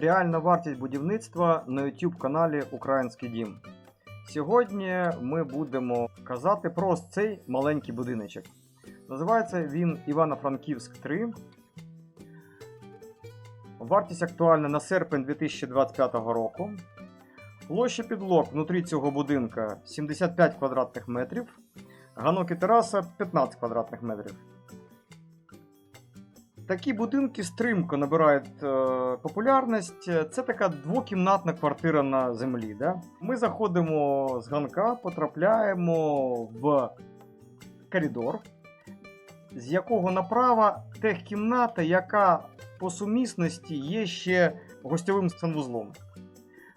Реальна вартість будівництва на YouTube каналі Український дім. Сьогодні ми будемо казати про цей маленький будиночок. Називається він Івано-Франківськ 3. Вартість актуальна на серпень 2025 року. Площа підлог внутрі цього будинка 75 квадратних метрів. Ганок і тераса 15 квадратних метрів. Такі будинки стрімко набирають е, популярність. Це така двокімнатна квартира на землі. Да? Ми заходимо з ганка, потрапляємо в коридор, з якого направо техкімната, яка по сумісності є ще гостьовим санвузлом.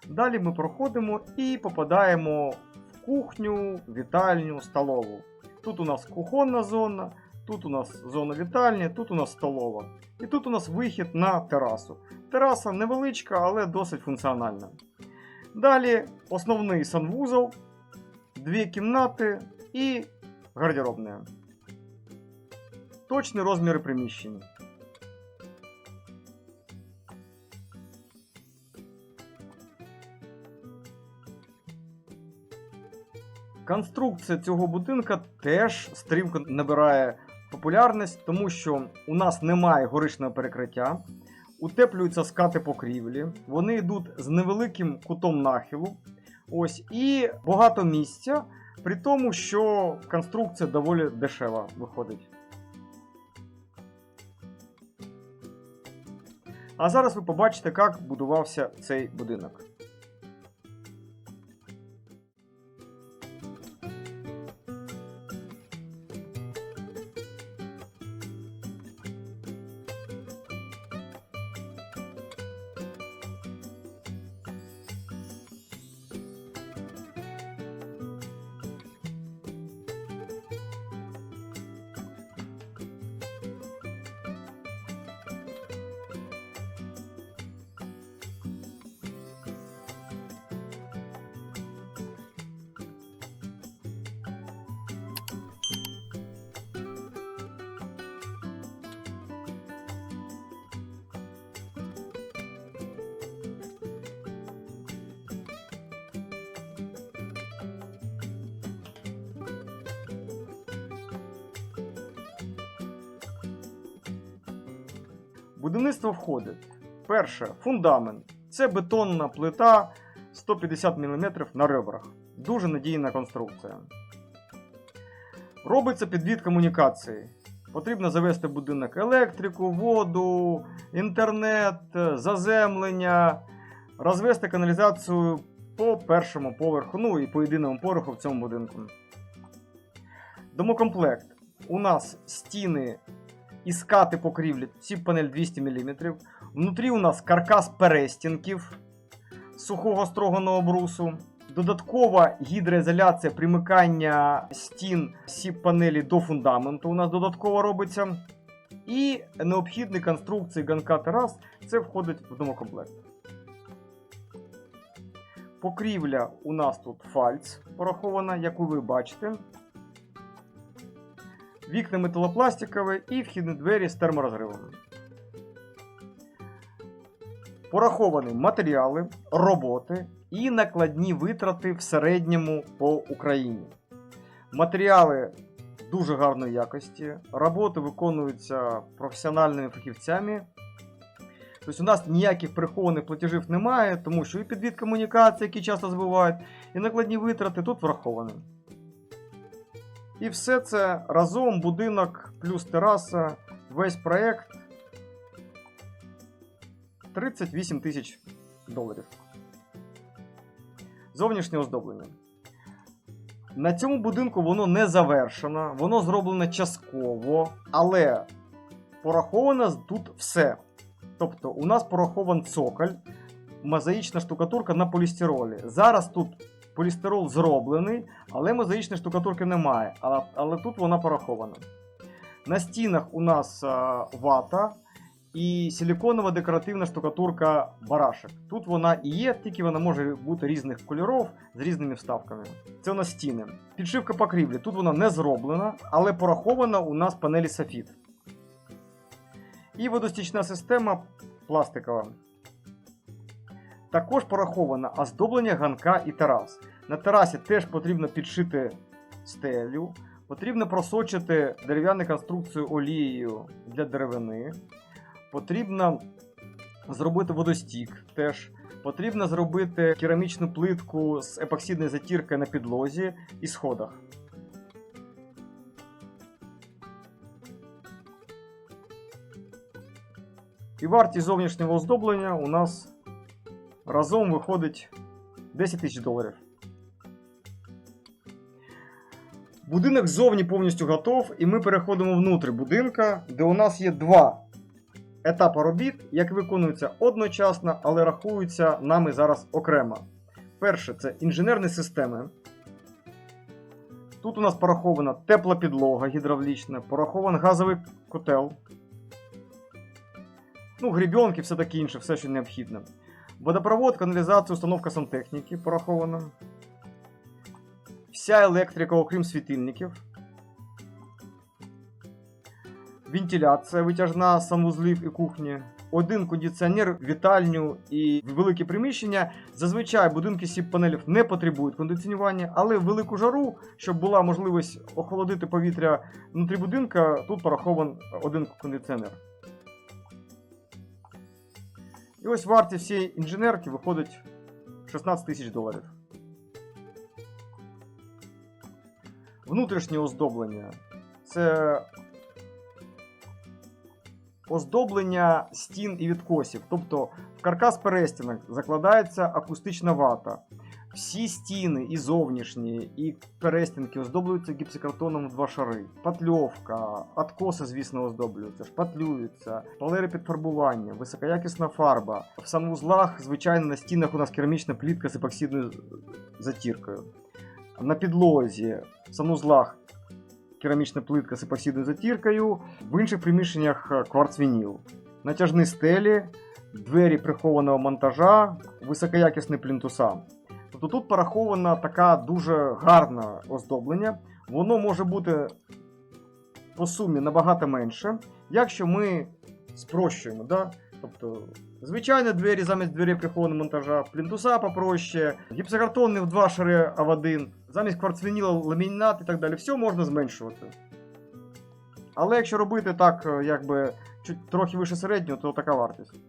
Далі ми проходимо і попадаємо в кухню, вітальню, столову. Тут у нас кухонна зона, тут у нас зона вітальні, тут у нас столова. І тут у нас вихід на терасу. Тераса невеличка, але досить функціональна. Далі основний санвузол, дві кімнати і гардеробна. Точні розміри приміщення. Конструкція цього будинка теж стрімко набирає популярність, тому що у нас немає горичного перекриття, утеплюються скати покрівлі, вони йдуть з невеликим кутом нахилу. Ось, і багато місця, при тому, що конструкція доволі дешева виходить. А зараз ви побачите, як будувався цей будинок. Будівництво входить. Перше фундамент. Це бетонна плита 150 мм на ребрах. Дуже надійна конструкція. Робиться підвід комунікації. Потрібно завести в будинок електрику, воду, інтернет, заземлення, розвести каналізацію по першому поверху, ну і по єдиному поверху в цьому будинку. Домокомплект. У нас стіни і скати покрівлі, ці панель 200 мм. Внутрі у нас каркас перестінків сухого строганого брусу. Додаткова гідроізоляція примикання стін сіп панелі до фундаменту у нас додатково робиться. І необхідні конструкції ганка терас це входить в домокомплект. Покрівля у нас тут фальц порахована, яку ви бачите. Вікна металопластикові і вхідні двері з терморозривами. Пораховані матеріали, роботи і накладні витрати в середньому по Україні. Матеріали дуже гарної якості, роботи виконуються професіональними фахівцями. Тобто у нас ніяких прихованих платежів немає, тому що і підвід комунікації, які часто збивають, і накладні витрати тут враховані. І все це разом будинок плюс тераса, весь проект 38 тисяч доларів. Зовнішнє оздоблення. На цьому будинку воно не завершено, воно зроблено частково, але пораховано тут все. Тобто, у нас порахован цоколь, мозаїчна штукатурка на полістиролі. Зараз тут полістирол зроблений, але мозаїчної штукатурки немає. Але, але тут вона порахована. На стінах у нас а, вата і силіконова декоративна штукатурка барашек. Тут вона і є, тільки вона може бути різних кольорів з різними вставками. Це у нас стіни. Підшивка покрівлі. Тут вона не зроблена, але порахована у нас панелі софіт. І водостічна система пластикова. Також пораховано оздоблення ганка і терас. На терасі теж потрібно підшити стелю, потрібно просочити дерев'яну конструкцію олією для деревини, потрібно зробити водостік теж. Потрібно зробити керамічну плитку з епоксидною затіркою на підлозі і сходах. І вартість зовнішнього оздоблення у нас разом виходить 10 тисяч доларів. Будинок ззовні повністю готов, і ми переходимо внутрі будинка, де у нас є два етапи робіт, які виконуються одночасно, але рахуються нами зараз окремо. Перше це інженерні системи. Тут у нас порахована тепла підлога гідравлічна, порахований газовий котел. Ну, грібенки, все таке інше, все, що необхідно. Водопровод, каналізація, установка сантехніки порахована. Вся електрика, окрім світильників. Вентиляція витяжна санвузлів і кухні. Один кондиціонер, вітальню і великі приміщення. Зазвичай будинки сіп панелів не потребують кондиціонування, але велику жару, щоб була можливість охолодити повітря внутрі будинка, тут порахований один кондиціонер. І ось вартість всієї інженерки виходить 16 тисяч доларів. Внутрішнє оздоблення це оздоблення стін і відкосів. Тобто в каркас перестінок закладається акустична вата. Всі стіни, і зовнішні, і перестінки оздоблюються гіпсокартоном в два шари. Патльовка, откоси, звісно, оздоблюються, шпатлюються, палери під фарбування, високоякісна фарба. В санвузлах, звичайно, на стінах у нас керамічна плітка з епоксидною затіркою. На підлозі, в санузлах керамічна плитка з епоксидною затіркою, в інших приміщеннях е, кварцвініл. Натяжні стелі, двері прихованого монтажа, високоякісні плінтуса. Тобто тут пораховано така дуже гарне оздоблення. Воно може бути по сумі набагато менше, якщо ми спрощуємо. Да? Тобто, звичайно, двері замість дверей прихованого монтажа, плінтуса попроще, гіпсокартони в два шари а в один, замість кварцвініла ламінат і так далі. Все можна зменшувати. Але якщо робити так, е, якби чуть трохи вище середнього, то така вартість.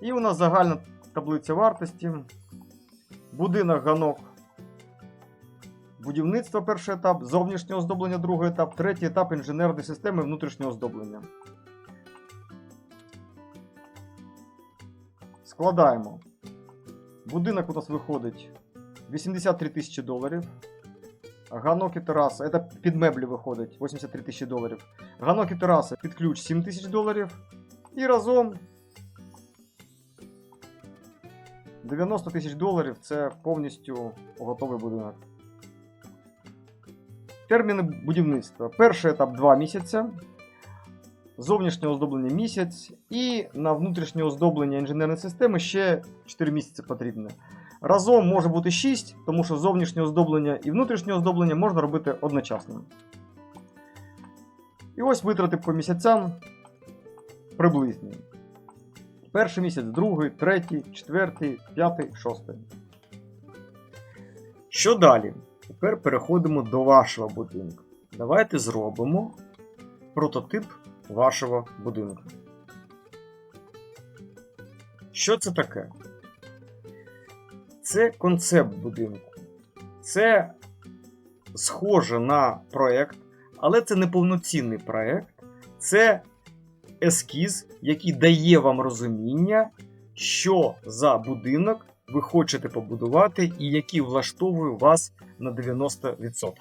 І у нас загальна таблиця вартості. Будинок ганок. Будівництво перший етап, зовнішнє оздоблення другий етап, третій етап інженерної системи внутрішнього оздоблення. Складаємо. Будинок у нас виходить 83 тисячі доларів. Ганок і тераса, це під меблі виходить 83 тисячі доларів. Ганок і тераса під ключ 7 тисяч доларів. І разом 90 тисяч доларів це повністю готовий будинок. Терміни будівництва. Перший етап 2 місяці. Зовнішнє оздоблення місяць. І на внутрішнє оздоблення інженерної системи ще 4 місяці потрібно. Разом може бути 6, тому що зовнішнє оздоблення і внутрішнє оздоблення можна робити одночасно. І ось витрати по місяцям приблизні. Перший місяць, другий, третій, четвертий, п'ятий, шостий. Що далі? Тепер переходимо до вашого будинку. Давайте зробимо прототип вашого будинку. Що це таке? Це концепт будинку. Це схоже на проект, але це не повноцінний проект. Це ескіз, який дає вам розуміння, що за будинок ви хочете побудувати і який влаштовує вас на 90%.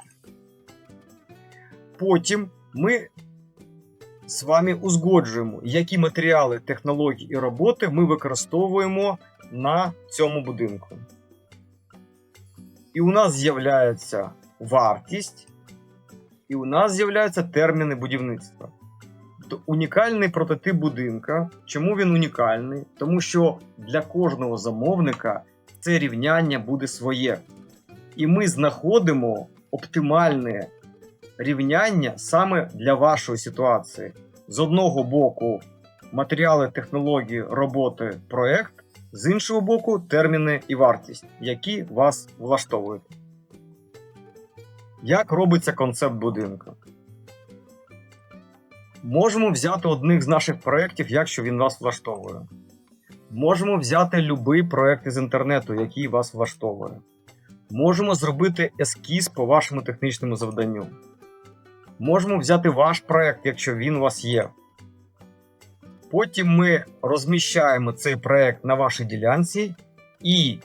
Потім ми з вами узгоджуємо, які матеріали, технології і роботи ми використовуємо на цьому будинку. І у нас з'являється вартість, і у нас з'являються терміни будівництва. Тобто унікальний прототип будинка. Чому він унікальний? Тому що для кожного замовника це рівняння буде своє. І ми знаходимо оптимальне рівняння саме для вашої ситуації. З одного боку, матеріали, технології, роботи, проект, з іншого боку, терміни і вартість, які вас влаштовують. Як робиться концепт будинку? Можемо взяти одних з наших проєктів, якщо він вас влаштовує. Можемо взяти будь-який проєкт із інтернету, який вас влаштовує. Можемо зробити ескіз по вашому технічному завданню. Можемо взяти ваш проєкт, якщо він у вас є. Потім ми розміщаємо цей проєкт на вашій ділянці і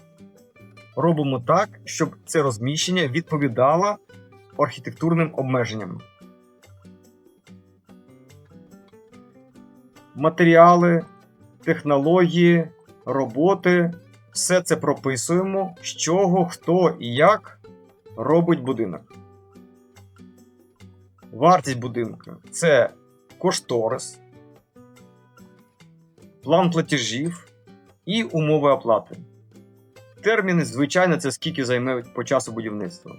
робимо так, щоб це розміщення відповідало архітектурним обмеженням. Матеріали, технології, роботи все це прописуємо, з чого, хто і як робить будинок. Вартість будинку це кошторис, план платежів і умови оплати. Терміни, звичайно, це скільки займе по часу будівництва.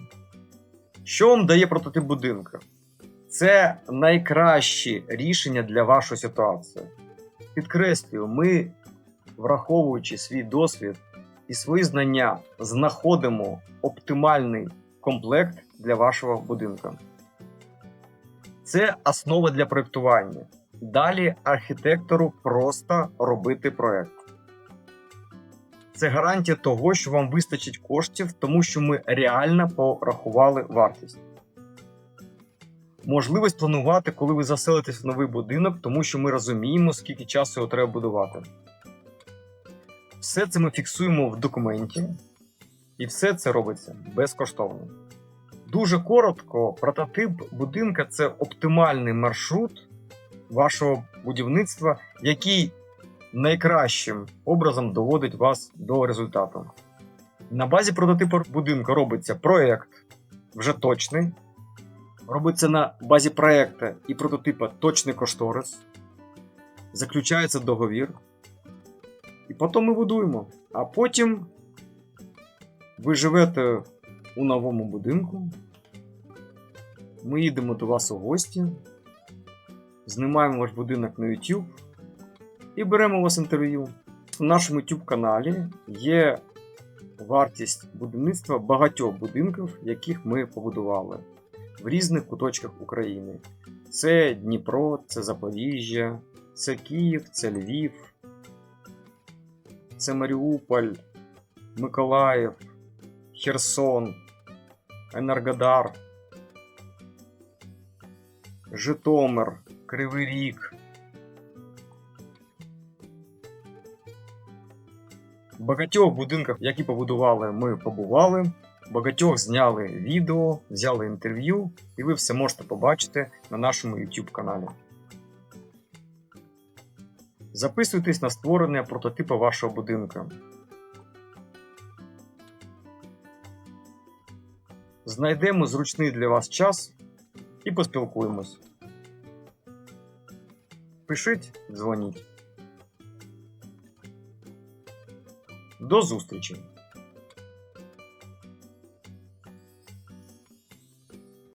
Що вам дає прототип будинку? Це найкраще рішення для вашої ситуації. Підкреслюю, ми, враховуючи свій досвід і свої знання, знаходимо оптимальний комплект для вашого будинку. Це основа для проєктування. Далі архітектору просто робити проєкт. Це гарантія того, що вам вистачить коштів, тому що ми реально порахували вартість. Можливість планувати, коли ви заселитесь в новий будинок, тому що ми розуміємо, скільки часу його треба будувати. Все це ми фіксуємо в документі, і все це робиться безкоштовно. Дуже коротко, прототип будинка це оптимальний маршрут вашого будівництва, який найкращим образом доводить вас до результату. На базі прототипу будинку робиться проєкт вже точний. Робиться на базі проєкту і прототипа точний кошторис. Заключається договір. І потім ми будуємо. А потім ви живете у новому будинку. Ми їдемо до вас у гості, знімаємо ваш будинок на YouTube і беремо у вас інтерв'ю. У нашому YouTube каналі є вартість будівництва багатьох будинків, яких ми побудували в різних куточках України. Це Дніпро, це Запоріжжя, це Київ, це Львів, це Маріуполь, Миколаїв, Херсон, Енергодар, Житомир, Кривий Ріг. В багатьох будинках, які побудували, ми побували. Багатьох зняли відео, взяли інтерв'ю, і ви все можете побачити на нашому YouTube каналі. Записуйтесь на створення прототипу вашого будинку. Знайдемо зручний для вас час і поспілкуємось. Пишіть, дзвоніть. До зустрічі!